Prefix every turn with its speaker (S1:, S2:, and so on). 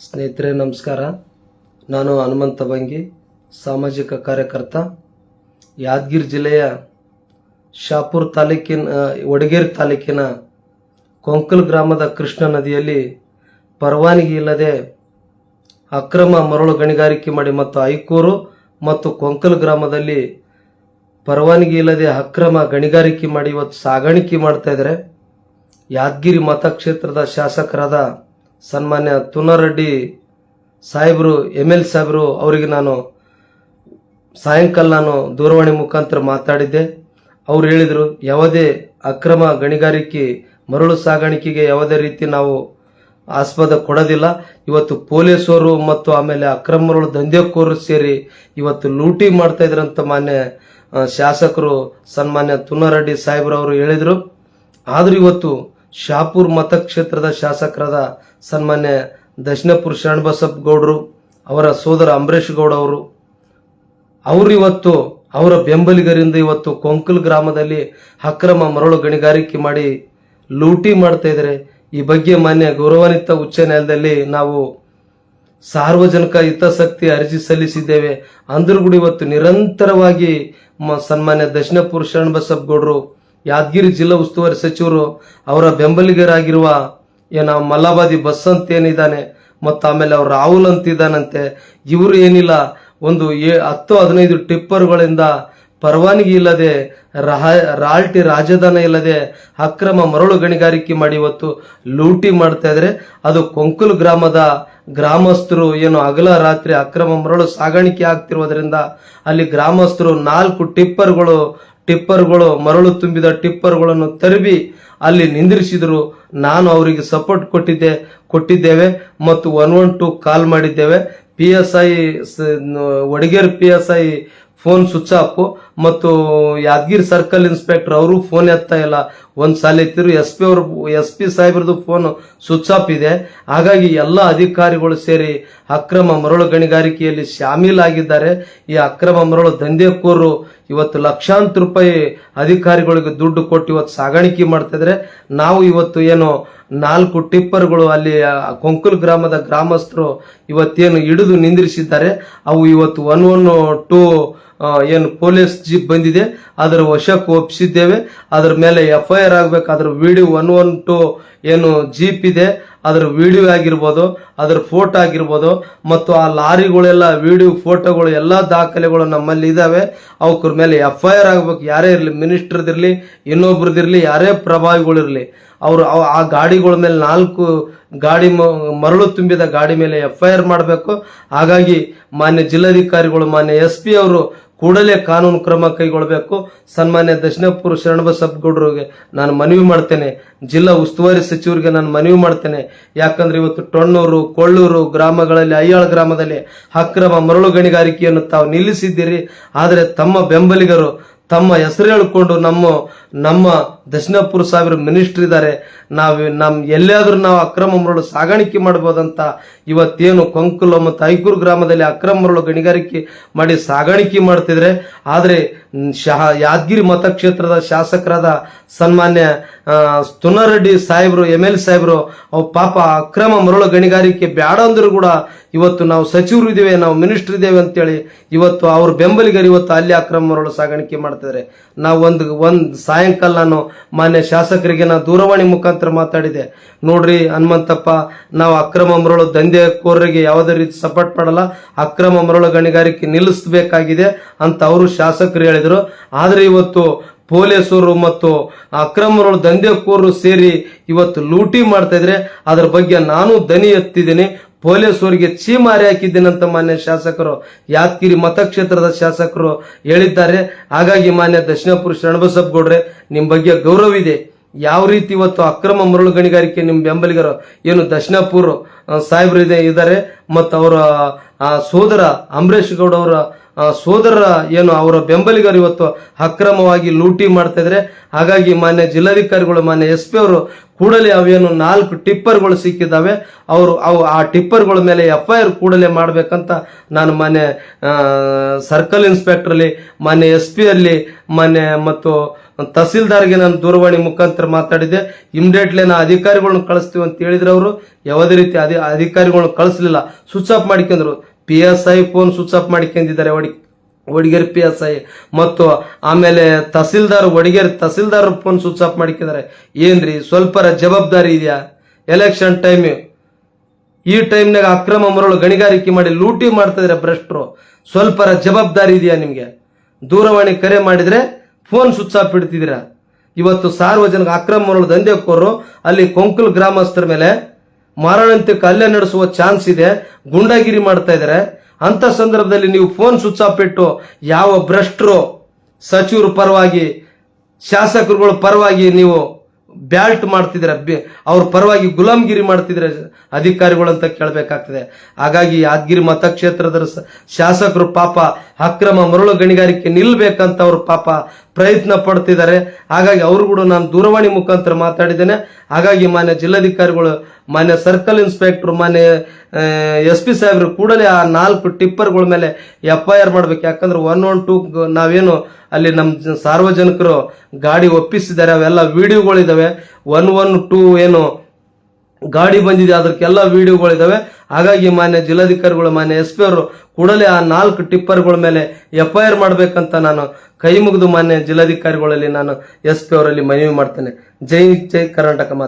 S1: ಸ್ನೇಹಿತರೆ, ನಮಸ್ಕಾರ. ನಾನು ಹನುಮಂತ ಬಂಗಿ, ಸಾಮಾಜಿಕ ಕಾರ್ಯಕರ್ತ. ಯಾದಗಿರಿ ಜಿಲ್ಲೆಯ ಶಾಪುರ್ ತಾಲೂಕಿನ ವಡಗೇರಿ ತಾಲೂಕಿನ ಕೊಂಕಲ್ ಗ್ರಾಮದ ಕೃಷ್ಣ ನದಿಯಲ್ಲಿ ಪರವಾನಗಿ ಇಲ್ಲದೆ ಅಕ್ರಮ ಮರಳು ಗಣಿಗಾರಿಕೆ ಮಾಡಿ ಮತ್ತು ಐಕೂರು ಮತ್ತು ಕೊಂಕಲ್ ಗ್ರಾಮದಲ್ಲಿ ಪರವಾನಗಿ ಇಲ್ಲದೆ ಅಕ್ರಮ ಗಣಿಗಾರಿಕೆ ಮಾಡಿ ಇವತ್ತು ಸಾಗಾಣಿಕೆ ಮಾಡ್ತಾ ಇದ್ದಾರೆ. ಯಾದಗಿರಿ ಮತಕ್ಷೇತ್ರದ ಶಾಸಕರಾದ ಸನ್ಮಾನ್ಯ ತುನಾರೆಡ್ಡಿ ಸಾಹೇಬರು ಎಂ ಎಲ್ ಸಾಹೇಬರು ಅವರಿಗೆ ನಾನು ಸಾಯಂಕಾಲ ನಾನು ದೂರವಾಣಿ ಮುಖಾಂತರ ಮಾತಾಡಿದ್ದೆ. ಅವ್ರು ಹೇಳಿದರು, ಯಾವುದೇ ಅಕ್ರಮ ಗಣಿಗಾರಿಕೆ, ಮರಳು ಸಾಗಾಣಿಕೆಗೆ ಯಾವುದೇ ರೀತಿ ನಾವು ಆಸ್ಪದ ಕೊಡೋದಿಲ್ಲ. ಇವತ್ತು ಪೊಲೀಸರು ಮತ್ತು ಆಮೇಲೆ ಅಕ್ರಮ ಮರಳು ಸೇರಿ ಇವತ್ತು ಲೂಟಿ ಮಾಡ್ತಾ ಇದ್ರಂತ ಮಾನ್ಯ ಶಾಸಕರು ಸನ್ಮಾನ್ಯ ತುನರೆಡ್ಡಿ ಅವರು ಹೇಳಿದರು. ಆದರೂ ಇವತ್ತು ಶಾಪುರ್ ಮತಕ್ಷೇತ್ರದ ಶಾಸಕರಾದ ಸನ್ಮಾನ್ಯ ದಕ್ಷಿಣಪುರ ಶರಣಬಸಪ್ಪ ಗೌಡರು, ಅವರ ಸೋದರ ಅಂಬರೀಷ್ ಗೌಡ ಅವರು. ಅವರು ಇವತ್ತು ಅವರ ಬೆಂಬಲಿಗರಿಂದ ಇವತ್ತು ಕೊಂಕಲ್ ಗ್ರಾಮದಲ್ಲಿ ಅಕ್ರಮ ಮರಳು ಗಣಿಗಾರಿಕೆ ಮಾಡಿ ಲೂಟಿ ಮಾಡ್ತಾ ಇದ್ದಾರೆ. ಈ ಬಗ್ಗೆ ಮಾನ್ಯ ಗೌರವಾನ್ವಿತ ಉಚ್ಚ ನ್ಯಾಯಾಲಯದಲ್ಲಿ ನಾವು ಸಾರ್ವಜನಿಕ ಹಿತಾಸಕ್ತಿ ಅರ್ಜಿ ಸಲ್ಲಿಸಿದ್ದೇವೆ. ಅಂದ್ರೂ ಕೂಡ ಇವತ್ತು ನಿರಂತರವಾಗಿ ಸನ್ಮಾನ್ಯ ದಕ್ಷಿಣಪುರ ಶರಣಬಸಪ್ಪ ಗೌಡರು ಯಾದಗಿರಿ ಜಿಲ್ಲಾ ಉಸ್ತುವಾರಿ ಸಚಿವರು ಅವರ ಬೆಂಬಲಿಗರಾಗಿರುವ ಏನ ಮಲ್ಲಾಬಾದಿ ಬಸ್ ಅಂತ ಏನಿದ್ದಾನೆ, ಮತ್ತು ಆಮೇಲೆ ಅವ್ರು ರಾಹುಲ್ ಅಂತ ಇದ್ದಾನಂತೆ ಇವರು ಏನಿಲ್ಲ, ಒಂದು ಏ ಹತ್ತು ಹದಿನೈದು ಟಿಪ್ಪರ್ಗಳಿಂದ ಪರವಾನಗಿ ಇಲ್ಲದೆ, ರಹ- ರಾಲ್ಟಿ ರಾಜಧಾನ ಇಲ್ಲದೆ ಅಕ್ರಮ ಮರಳು ಗಣಿಗಾರಿಕೆ ಮಾಡಿ ಇವತ್ತು ಲೂಟಿ ಮಾಡ್ತಾ ಇದ್ರೆ. ಅದು ಕೊಂಕುಲ್ ಗ್ರಾಮದ ಗ್ರಾಮಸ್ಥರು ಏನು ಅಗಲ ರಾತ್ರಿ ಅಕ್ರಮ ಮರಳು ಸಾಗಾಣಿಕೆ ಆಗ್ತಿರೋದ್ರಿಂದ ಅಲ್ಲಿ ಗ್ರಾಮಸ್ಥರು ನಾಲ್ಕು ಟಿಪ್ಪರ್ಗಳು ಟಿಪ್ಪರ್ಗಳು, ಮರಳು ತುಂಬಿದ ಟಿಪ್ಪರ್ಗಳನ್ನು ತರಬಿ ಅಲ್ಲಿ ನಿಂದಿರಿಸಿದ್ರು. ನಾನು ಅವರಿಗೆ ಸಪೋರ್ಟ್ ಕೊಟ್ಟಿದ್ದೆ, ಕೊಟ್ಟಿದ್ದೇವೆ ಮತ್ತು ಒನ್ ಒನ್ ಟು ಕಾಲ್ ಮಾಡಿದ್ದೇವೆ. P S I Wadagera P S I phone switch off ಮತ್ತು ಯಾದಗಿರಿ ಸರ್ಕಲ್ ಇನ್ಸ್ಪೆಕ್ಟರ್ ಅವರು ಫೋನ್ ಎತ್ತಾ ಇಲ್ಲ. ಒಂದ್ ಸಾಲ ಎತ್ತಿರು ಎಸ್ ಪಿ ಅವರು ಎಸ್ ಪಿ ಸಾಹೇಬ್ರದ್ದು ಫೋನ್ ಸ್ವಿಚ್ ಆಫ್ ಇದೆ. ಹಾಗಾಗಿ ಎಲ್ಲ ಅಧಿಕಾರಿಗಳು ಸೇರಿ ಅಕ್ರಮ ಮರಳು ಗಣಿಗಾರಿಕೆಯಲ್ಲಿ ಶಾಮೀಲಾಗಿದ್ದಾರೆ. ಈ ಅಕ್ರಮ ಮರಳು ದಂಧೆಕೋರು ಇವತ್ತು ಲಕ್ಷಾಂತರ ರೂಪಾಯಿ ಅಧಿಕಾರಿಗಳಿಗೆ ದುಡ್ಡು ಕೊಟ್ಟು ಇವತ್ತು ಸಾಗಾಣಿಕೆ ಮಾಡ್ತಿದ್ರೆ ನಾವು ಇವತ್ತು ಏನು ನಾಲ್ಕು ಟಿಪ್ಪರ್ಗಳು ಅಲ್ಲಿ ಕೊಂಕುಲ್ ಗ್ರಾಮದ ಗ್ರಾಮಸ್ಥರು ಇವತ್ತೇನು ಹಿಡಿದು ನಿಂದಿರಿಸಿದ್ದಾರೆ. ಅವು ಇವತ್ತು ಒನ್ ಒನ್ ಟೂ ಏನು ಪೊಲೀಸ್ ಜೀಪ್ ಬಂದಿದೆ, ಅದರ ವಶಕ್ಕೆ ಒಪ್ಪಿಸಿದ್ದೇವೆ ಅದರ ಮೇಲೆ ಎಫ್ ಐ ಆರ್ ಆಗ್ಬೇಕು. ಅದರ ವಿಡಿಯೋ ಒನ್ ಒನ್ ಟು ಏನು ಜೀಪ್ ಇದೆ, ಅದರ ವಿಡಿಯೋ ಆಗಿರ್ಬೋದು, ಅದರ ಫೋಟೋ ಆಗಿರ್ಬೋದು, ಮತ್ತು ಆ ಲಾರಿಗಳೆಲ್ಲ, ವಿಡಿಯೋ ಫೋಟೋಗಳು, ಎಲ್ಲ ದಾಖಲೆಗಳು ನಮ್ಮಲ್ಲಿ ಇದಾವೆ. ಅವಕ್ರ ಮೇಲೆ ಎಫ್ ಐ ಆರ್ ಆಗ್ಬೇಕು. ಯಾರೇ ಇರಲಿ ಮಿನಿಸ್ಟ್ರದಿರಲಿ ಇನ್ನೊಬ್ರದಿರಲಿ ಯಾರೇ ಪ್ರಭಾವಿಗಳಿರಲಿ ಅವರು ಆ ಗಾಡಿಗಳ ಮೇಲೆ ನಾಲ್ಕು ಗಾಡಿ ಮರಳು ತುಂಬಿದ ಗಾಡಿ ಮೇಲೆ ಎಫ್ ಐ ಆರ್ ಮಾಡಬೇಕು. ಹಾಗಾಗಿ ಮಾನ್ಯ ಜಿಲ್ಲಾಧಿಕಾರಿಗಳು, ಮಾನ್ಯ ಎಸ್ ಪಿ ಅವರು ಕೂಡಲೇ ಕಾನೂನು ಕ್ರಮ ಕೈಗೊಳ್ಳಬೇಕು. ಸನ್ಮಾನ್ಯ ದಕ್ಷಿಣಪುರ ಶರಣಬಸಪ್ಪ ಗೌಡರಿಗೆ ನಾನು ಮನವಿ ಮಾಡ್ತೇನೆ. ಜಿಲ್ಲಾ ಉಸ್ತುವಾರಿ ಸಚಿವರಿಗೆ ನಾನು ಮನವಿ ಮಾಡ್ತೇನೆ. ಯಾಕಂದ್ರೆ ಇವತ್ತು ಟೊಣ್ಣೂರು, ಕೊಳ್ಳೂರು ಗ್ರಾಮಗಳಲ್ಲಿ, ಅಯ್ಯಾಳ ಗ್ರಾಮದಲ್ಲಿ ಅಕ್ರಮ ಮರಳು ಗಣಿಗಾರಿಕೆಯನ್ನು ತಾವು ನಿಲ್ಲಿಸಿದ್ದೀರಿ. ಆದರೆ ತಮ್ಮ ಬೆಂಬಲಿಗರು ತಮ್ಮ ಹೆಸರು ಹೇಳ್ಕೊಂಡು ನಮ್ಮ ನಮ್ಮ ದಕ್ಷಿಣಪುರ ಸಾವಿರ ಮಿನಿಸ್ಟರ್ ಇದ್ದಾರೆ. ನಾವು ನಮ್ಮ ಎಲ್ಲಾದ್ರೂ ನಾವು ಅಕ್ರಮ ಮರಳು ಸಾಗಾಣಿಕೆ ಮಾಡ್ಬೋದಂತ ಇವತ್ತೇನು ಕೊಂಕುಲ ಮತ್ತು ಐಕೂರು ಗ್ರಾಮದಲ್ಲಿ ಅಕ್ರಮ ಮರಳು ಗಣಿಗಾರಿಕೆ ಮಾಡಿ ಸಾಗಾಣಿಕೆ ಮಾಡ್ತಿದ್ರೆ, ಆದರೆ ಶಹ, ಯಾದಗಿರಿ ಮತಕ್ಷೇತ್ರದ ಶಾಸಕರಾದ ಸನ್ಮಾನ್ಯ ತುನರೆಡ್ಡಿ ಸಾಹೇಬ್ರು ಎಂ ಎಲ್ ಸಾಹೇಬರು, ಅವು ಪಾಪ ಅಕ್ರಮ ಮರಳು ಗಣಿಗಾರಿಕೆ ಬೇಡ ಅಂದರೂ ಕೂಡ ಇವತ್ತು ನಾವು ಸಚಿವರು ಇದ್ದೇವೆ ನಾವು ಮಿನಿಸ್ಟರ್ ಇದ್ದೇವೆ ಅಂತೇಳಿ ಇವತ್ತು ಅವ್ರ ಬೆಂಬಲಿಗರು ಇವತ್ತು ಅಲ್ಲಿ ಅಕ್ರಮ ಮರಳು ಸಾಗಾಣಿಕೆ ಮಾಡ್ತಿದ್ದಾರೆ. ನಾವು ಒಂದು, ಒಂದ್ ಸಾಯಂಕಾಲ ನಾನು ಮಾನ್ಯ ಶಾಸಕರಿಗೆ ನಾನು ದೂರವಾಣಿ ಮುಖಾಂತರ ಮಾತಾಡಿದೆ. ನೋಡ್ರಿ ಹನುಮಂತಪ್ಪ, ನಾವು ಅಕ್ರಮ ಮರಳು ದಂಧೆಕೋರರಿಗೆ ಯಾವುದೇ ರೀತಿ ಸಪೋರ್ಟ್ ಮಾಡಲ್ಲ, ಅಕ್ರಮ ಮರಳು ಗಣಿಗಾರಿಕೆ ನಿಲ್ಲಿಸಬೇಕಾಗಿದೆ ಅಂತ ಅವರು ಶಾಸಕರು ಹೇಳಿದರು. ಆದ್ರೆ ಇವತ್ತು ಪೊಲೀಸರು ಮತ್ತು ಅಕ್ರಮರು ದಂಧೆಕೋರರು ಸೇರಿ ಇವತ್ತು ಲೂಟಿ ಮಾಡ್ತಾ ಇದ್ರೆ, ಅದ್ರ ಬಗ್ಗೆ ನಾನು ದನಿ ಎತ್ತಿದ್ದೀನಿ. ಪೊಲೀಸರಿಗೆ ಚೀಮಾರಿ ಹಾಕಿದ್ದೇನೆ ಅಂತ ಮಾನ್ಯ ಶಾಸಕರು, ಯಾದಗಿರಿ ಮತಕ್ಷೇತ್ರದ ಶಾಸಕರು ಹೇಳಿದ್ದಾರೆ. ಹಾಗಾಗಿ ಮಾನ್ಯ ದಕ್ಷಿಣಪುರ ಶರಣಬಸಪ್ಪ ಗೌಡ್ರೆ ನಿಮ್ಮ ಬಗ್ಗೆ ಗೌರವ ಇದೆ. ಯಾವ ರೀತಿ ಇವತ್ತು ಅಕ್ರಮ ಮರಳು ಗಣಿಗಾರಿಕೆ ನಿಮ್ಮ ಬೆಂಬಲಿಗರು, ಏನು ದಕ್ಷಿಣಪುರ ಇದೆ, ಇದ್ದಾರೆ. ಮತ್ತು ಅವರ ಸೋದರ ಅಂಬರೀಷ್ ಗೌಡ ಅವರ ಸೋದರ ಏನು ಅವರ ಬೆಂಬಲಿಗರು ಇವತ್ತು ಅಕ್ರಮವಾಗಿ ಲೂಟಿ ಮಾಡ್ತಾ ಇದ್ರೆ ಹಾಗಾಗಿ ಮಾನ್ಯ ಜಿಲ್ಲಾಧಿಕಾರಿಗಳು, ಮಾನ್ಯ ಎಸ್ ಪಿ ಅವರು ಕೂಡಲೇ ಅವೇನು ನಾಲ್ಕು ಟಿಪ್ಪರ್ಗಳು ಸಿಕ್ಕಿದ್ದಾವೆ. ಅವರು ಅವು ಆ ಟಿಪ್ಪರ್ಗಳ ಮೇಲೆ ಎಫ್ ಐ ಆರ್ ಕೂಡಲೇ ಮಾಡಬೇಕಂತ ನಾನು ಮಾನ್ಯ ಸರ್ಕಲ್ ಇನ್ಸ್ಪೆಕ್ಟ್ರಲ್ಲಿ, ಮಾನ್ಯ ಎಸ್ ಪಿ ಅಲ್ಲಿ, ಮಾನ್ಯ ಮತ್ತು ತಹಸೀಲ್ದಾರ್ಗೆ ನಾನು ದೂರವಾಣಿ ಮುಖಾಂತರ ಮಾತಾಡಿದೆ ಇಮಿಡಿಯೇಟ್ಲಿ ನಾ ಅಧಿಕಾರಿಗಳನ್ನ ಕಳಿಸ್ತೀವಿ ಅಂತ ಹೇಳಿದ್ರೆ ಅವರು. ಯಾವುದೇ ರೀತಿ ಅಧಿ, ಅಧಿಕಾರಿಗಳನ್ನ ಕಳಿಸ್ಲಿಲ್ಲ. ಸ್ವಿಚ್ ಆಫ್ ಮಾಡ್ಕೊಂಡ್ರು. P S I phone switch off ಮಾಡ್ಕೊಂಡಿದ್ದಾರೆ ಒಡಿ ಒಡಿಗೇರಿ ಪಿ ಎಸ್ ಐ ಮತ್ತು ಆಮೇಲೆ tahsildar Wadagera tahsildar phone switch off ಮಾಡ್ಕೊಂಡಿದ್ದಾರೆ. ಏನ್ರಿ ಸ್ವಲ್ಪರ ಜವಾಬ್ದಾರಿ ಇದೆಯಾ? ಎಲೆಕ್ಷನ್ ಟೈಮ್ ಈ ಟೈಮ್ನಾಗ ಅಕ್ರಮ ಮರಳು ಗಣಿಗಾರಿಕೆ ಮಾಡಿ ಲೂಟಿ ಮಾಡ್ತಾ ಇದಾರೆ ಭ್ರಷ್ಟರು ಸ್ವಲ್ಪರ ಜವಾಬ್ದಾರಿ ಇದೆಯಾ ನಿಮಗೆ? ದೂರವಾಣಿ ಕರೆ ಮಾಡಿದ್ರೆ ಫೋನ್ ಸ್ವಿಚ್ ಆಫ್ ಇಡ್ತಿದ್ದೀರಾ? ಇವತ್ತು ಸಾರ್ವಜನಿಕ ಅಕ್ರಮ ಮರಳು ದಂಧೆಕೋರು ಅಲ್ಲಿ ಕೊಂಕಲ್ ಗ್ರಾಮಸ್ಥರ ಮೇಲೆ ಮಾರಣಾಂತಿಕ ಹಲ್ಲೆ ನಡೆಸುವ ಚಾನ್ಸ್ ಇದೆ. ಗುಂಡಾಗಿರಿ ಮಾಡ್ತಾ ಇದ್ದಾರೆ. ಅಂತ ಸಂದರ್ಭದಲ್ಲಿ ನೀವು ಫೋನ್ ಸ್ವಿಚ್ ಆಫ್ ಇಟ್ಟು ಯಾವ ಭ್ರಷ್ಟರು ಸಚಿವರು ಪರವಾಗಿ, ಶಾಸಕರುಗಳ ಪರವಾಗಿ ನೀವು ಬ್ಯಾಲ್ಟ್ ಮಾಡ್ತಿದ್ರೆ ಅವ್ರ ಪರವಾಗಿ ಗುಲಾಮ್ಗಿರಿ ಮಾಡ್ತಿದ್ರೆ ಅಧಿಕಾರಿಗಳು ಅಂತ ಕೇಳಬೇಕಾಗ್ತದೆ. ಹಾಗಾಗಿ ಯಾದಗಿರಿ ಮತಕ್ಷೇತ್ರದ ಶಾಸಕರು ಪಾಪ ಅಕ್ರಮ ಮರಳು ಗಣಿಗಾರಿಕೆ ನಿಲ್ಬೇಕಂತ ಅವ್ರ ಪಾಪ ಪ್ರಯತ್ನ ಪಡ್ತಿದ್ದಾರೆ. ಹಾಗಾಗಿ ಅವರು ಕೂಡ ನಾನು ದೂರವಾಣಿ ಮುಖಾಂತರ ಮಾತಾಡಿದ್ದೇನೆ. ಹಾಗಾಗಿ ಮಾನ್ಯ ಜಿಲ್ಲಾಧಿಕಾರಿಗಳು, ಮಾನ್ಯ ಸರ್ಕಲ್ ಇನ್ಸ್ಪೆಕ್ಟರ್, ಮಾನ್ಯ ಎಸ್ ಪಿ ಸಾಹೇಬರು ಕೂಡಲೇ ಆ ನಾಲ್ಕು ಟಿಪ್ಪರ್ಗಳ ಮೇಲೆ ಎಫ್ ಐ ಆರ್ ಮಾಡ್ಬೇಕು. ಯಾಕಂದ್ರೆ ಒನ್ ಒನ್ ಟೂ ನಾವೇನು ಅಲ್ಲಿ ನಮ್ಮ ಸಾರ್ವಜನಿಕರು ಗಾಡಿ ಒಪ್ಪಿಸಿದ್ದಾರೆ. ಅವೆಲ್ಲ ವಿಡಿಯೋಗಳಿದಾವೆ. ಒನ್ ಒನ್ ಟೂ ಏನು ಗಾಡಿ ಬಂದಿದೆ. ಅದಕ್ಕೆಲ್ಲ ವಿಡಿಯೋಗಳಿದಾವೆ. ಹಾಗಾಗಿ ಮಾನ್ಯ ಜಿಲ್ಲಾಧಿಕಾರಿಗಳು, ಮಾನ್ಯ ಎಸ್ ಪಿ ಅವರು ಕೂಡಲೇ ಆ ನಾಲ್ಕು ಟಿಪ್ಪರ್ಗಳ ಮೇಲೆ ಎಫ್ ಐ ಆರ್ ಮಾಡಬೇಕಂತ ನಾನು ಕೈ ಮುಗಿದು ಮಾನ್ಯ ಜಿಲ್ಲಾಧಿಕಾರಿಗಳಲ್ಲಿ ನಾನು ಎಸ್ ಪಿ ಅವರಲ್ಲಿ ಮನವಿ ಮಾಡ್ತೇನೆ. ಜೈ ಜೈ ಕರ್ನಾಟಕ ಮಾತು.